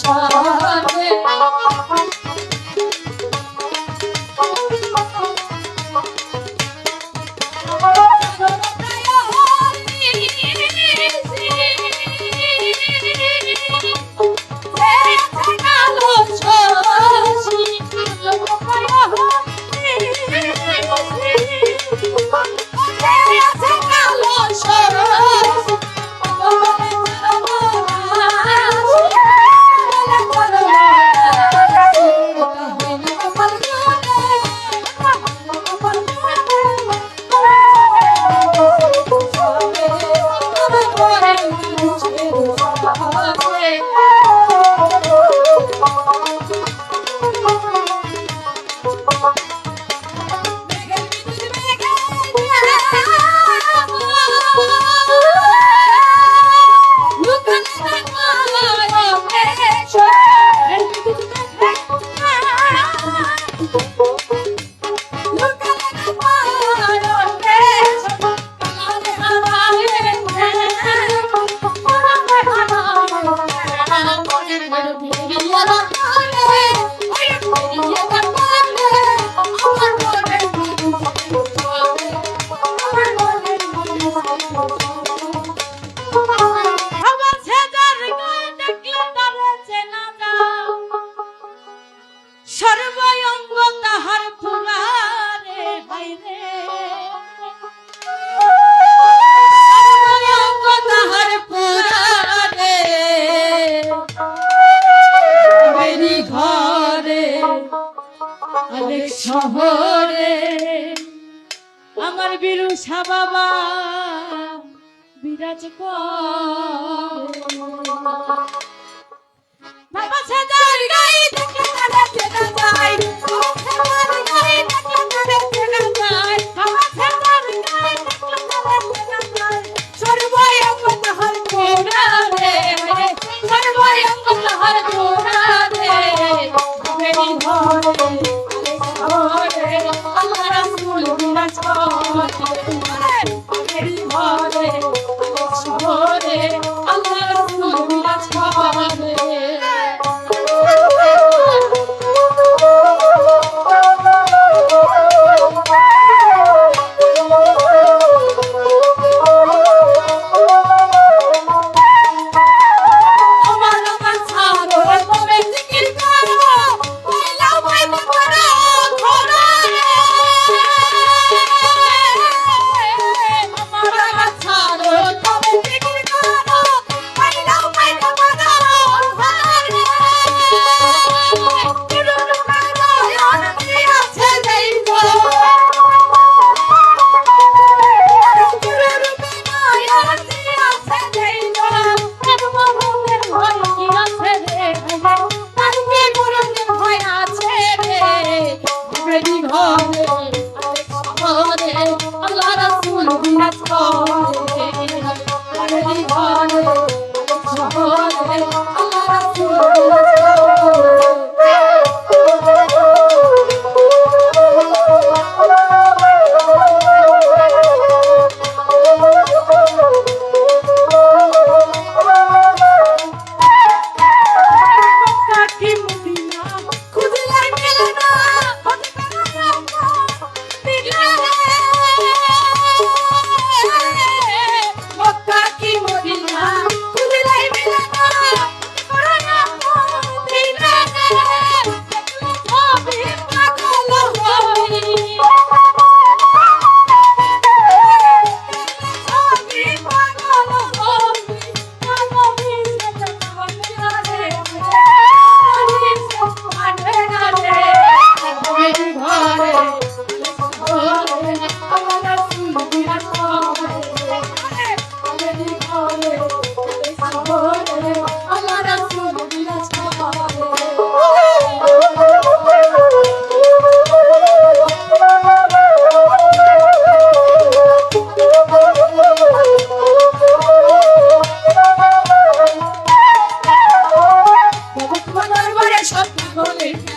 সংসার অনেক শহরে আমার বিরু বাবা বিরাজ সর্বয়ং হর গোড়া রে সর্বয়ং হর গোড়া ঘরে ঘরে আমার রাসূল উম্মত Tony T.